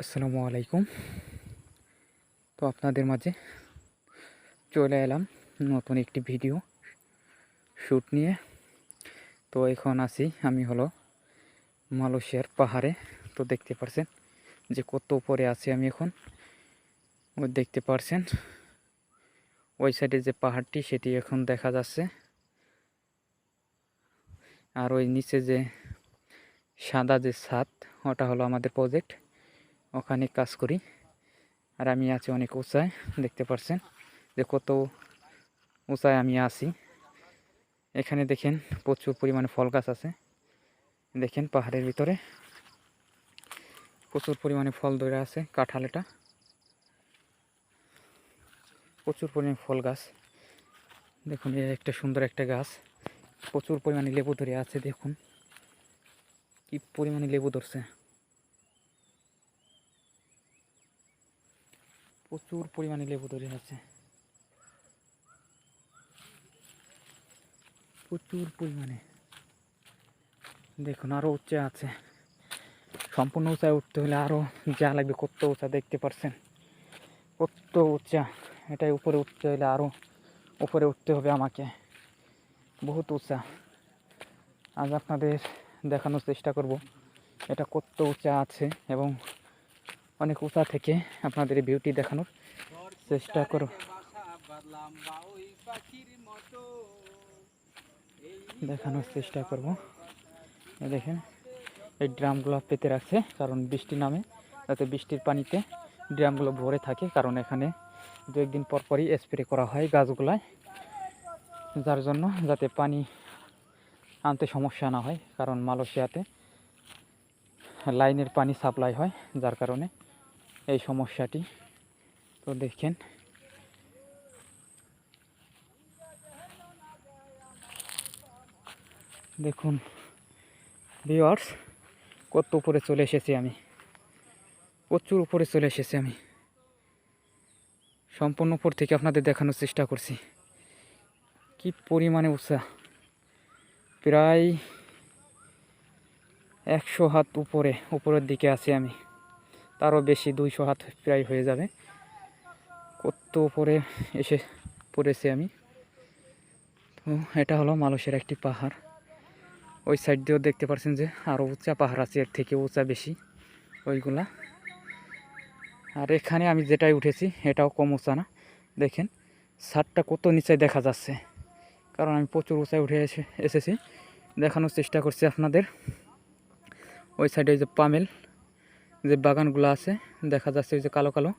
আসসালামু আলাইকুম। তো আপনাদের মাঝে চলে এলাম নতুন একটি ভিডিও শ্যুট নিয়ে। তো এখন আসি আমি হলো মালয়েশিয়ার পাহাড়ে। তো দেখতে পারছেন যে কত উপরে আছি আমি এখন। ওই দেখতে পারছেন ওই সাইডে যে পাহাড়টি সেটি এখন দেখা যাচ্ছে। আর ওই নিচে যে সাদা যে ছাদ, ওটা হলো আমাদের প্রজেক্ট। ওখানে কাজ করি। আর আমি আছি অনেক উঁচায়, দেখতে পারছেন। যে কত উঁচায় আমি আছি। এখানে দেখেন প্রচুর পরিমাণে ফল গাছ আছে। দেখেন পাহাড়ের ভিতরে প্রচুর পরিমাণে ফল ধরে আছে, কাঁঠাল এটা। প্রচুর পরিমাণে ফল গাছ। দেখুন একটা সুন্দর একটা গাছ। প্রচুর পরিমাণে লেবু ধরে আছে, দেখুন। কি পরিমাণে লেবু ধরছে। প্রচুর পরিমাণে লেবু তৈরি আছে প্রচুর পরিমাণে। দেখুন আরও উচ্চে আছে। সম্পূর্ণ উঁচায় উঠতে হলে আরও যা লাগবে, কত উঁচা দেখতে পারছেন? কত উঁচা। এটাই উপরে উঠতে হলে আরও উপরে উঠতে হবে আমাকে। বহুত উঁচা। আজ আপনাদের দেখানোর চেষ্টা করব, এটা কত উঁচা আছে এবং অনেক উঁচা থেকে আপনাদের ভিউটি দেখানোর চেষ্টা করব। দেখানোর চেষ্টা করব। দেখেন, এই ড্রামগুলো পেতে রাখছে, কারণ বৃষ্টি নামে, যাতে বৃষ্টির পানিতে ড্রামগুলো ভরে থাকে, কারণ এখানে দু একদিন পর পরই স্প্রে করা হয় গাছগুলায়, যার জন্য যাতে পানি আনতে সমস্যা না হয়, কারণ মালয়েশিয়াতে লাইনের পানি সাপ্লাই হয়, যার কারণে এই সমস্যাটি। তো দেখেন দেখুন ভিওয়ার্স কত উপরে চলে এসেছি আমি। প্রচুর উপরে চলে এসেছি আমি। সম্পূর্ণ উপর থেকে আপনাদের দেখানোর চেষ্টা করছি। কি পরিমাণে উৎসাহ প্রায় একশো হাত উপরে, উপরের দিকে আছি আমি। তারও বেশি দুইশো হাত প্রায় হয়ে যাবে। কত উপরে এসে পড়েছি আমি। তো এটা হলো মালয়েশিয়ার একটি পাহাড়। ওই সাইড দিয়েও দেখতে পাচ্ছেন যে আরও উঁচা পাহাড় আছে, এর থেকে উঁচা বেশি ওইগুলা। আর এখানে আমি যেটাই উঠেছি, এটাও কম উঁচা না। দেখেন, ছাদটা কত নিচে দেখা যাচ্ছে। কারণ আমি প্রচুর উঁচায় উঠে এসে, এসেছি। দেখানোর চেষ্টা করছি আপনাদের। ওই সাইডে যে পামেল যে বাগানগুলো আছে, দেখা যাচ্ছে ওই যে কালো কালো।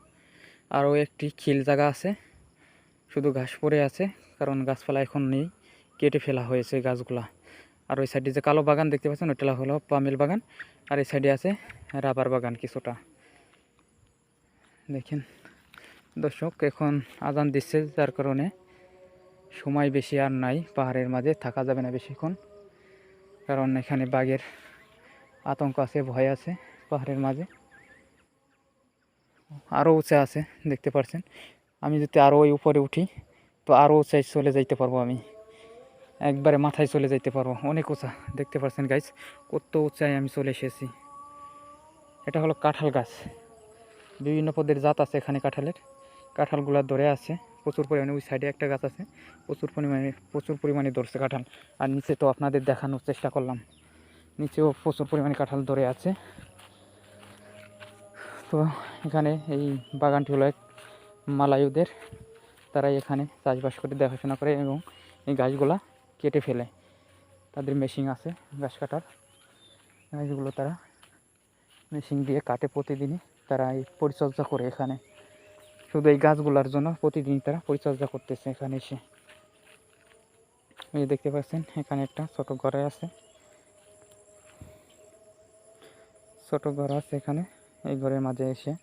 আরও একটি খিল জায়গা আছে, শুধু ঘাস পড়ে আছে, কারণ গাছপালা এখন নেই, কেটে ফেলা হয়েছে গাছগুলা। আর ওই সাইডে যে কালো বাগান দেখতে পাচ্ছেন, ওইটা হলো পামেল বাগান। আর এই সাইডে আছে রাবার বাগান কিছুটা। দেখেন, দর্শক, এখন আজান দিচ্ছে, যার কারণে সময় বেশি আর নাই, পাহাড়ের মাঝে থাকা যাবে না বেশিক্ষণ। কারণ এখানে বাঘের আতঙ্ক আছে, ভয় আছে। পাহাড়ের মাঝে। আরও উঁচা আছে, দেখতে পাচ্ছেন আমি যদি আরও ওই উপরে উঠি, তো আরও উঁচাই চলে যাইতে পারব আমি। একবারে মাথায় চলে যাইতে পারব, অনেক উঁচা, দেখতে পাচ্ছেন গাছ কত উঁচায় আমি চলে এসেছি। এটা হলো কাঁঠাল গাছ। বিভিন্ন পদের জাত আছে এখানে কাঁঠালের। কাঁঠালগুলো ধরে আছে, প্রচুর পরিমাণে ওই সাইডে একটা গাছ আছে, প্রচুর পরিমাণে প্রচুর পরিমাণে ধরছে কাঁঠাল। আর নিচে তো আপনাদের দেখানোর চেষ্টা করলাম। নিচেও প্রচুর পরিমাণে কাঁঠাল ধরে আছে। তো এখানে এই বাগানটি হলো এক মালায়ুদের তারাই এখানে চাষবাস করে, দেখাশোনা করে এবং এই গাছগুলা কেটে ফেলে। তাদের মেশিন আছে, গাছ কাটার। গাছগুলো তারা মেশিন দিয়ে কাটে প্রতিদিনই। তারা এই পরিচর্যা করে এখানে। শুধু এই গাছগুলোর জন্য প্রতিদিন তারা পরিচর্যা করতেছে এখানে এসে। এই দেখতে পাচ্ছেন, এখানে একটা ছোট ঘরে আছে। ছোট ঘর আছে এখানে। এই ঘরের মাঝে এসে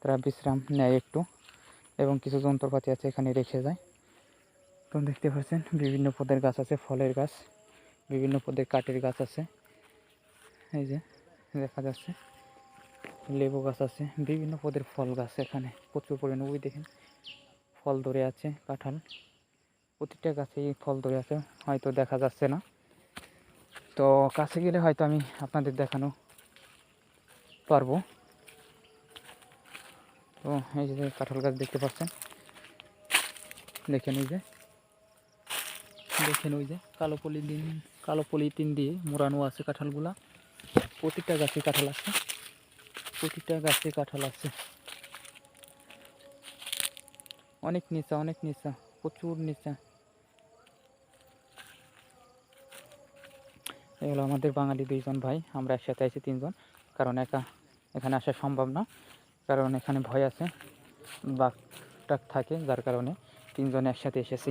তারা বিশ্রাম নেয় একটু এবং কিছু যন্ত্রপাতি আছে এখানে রেখে যায়। তো দেখতে পাচ্ছেন, বিভিন্ন পদের গাছ আছে, ফলের গাছ, বিভিন্ন পদের কাঠের গাছ আছে। এই যে দেখা যাচ্ছে, লেবু গাছ আছে, বিভিন্ন পদের ফল গাছ এখানে, প্রচুর পরিমাণে। ওই দেখেন, ফল ধরে আছে কাঁঠাল। প্রতিটা গাছেই ফল ধরে আছে, হয়তো দেখা যাচ্ছে না। তো কাছে গেলে হয়তো আমি আপনাদের দেখানো পারব। তো এই যে কাঁঠাল গাছ দেখতে পাচ্ছেন। দেখেন এই যে। দেখেন ওই যে, কালো পলিথিন কালো পলিথিন দিয়ে মোড়ানো আছে কাঁঠালগুলা। প্রতিটা গাছে কাঁঠাল আছে। প্রতিটা গাছে কাঁঠাল আছে। অনেক নিচা অনেক নিচা, প্রচুর নিচা। এই হলো আমাদের বাঙালি দুইজন ভাই, আমরা একসাথে আছি তিনজন, কারণ একা এখানে আসা সম্ভব না। কারণ এখানে ভয় আছে বাঘ টাক থাকে যার কারণে তিনজন একসাথে এসেছি।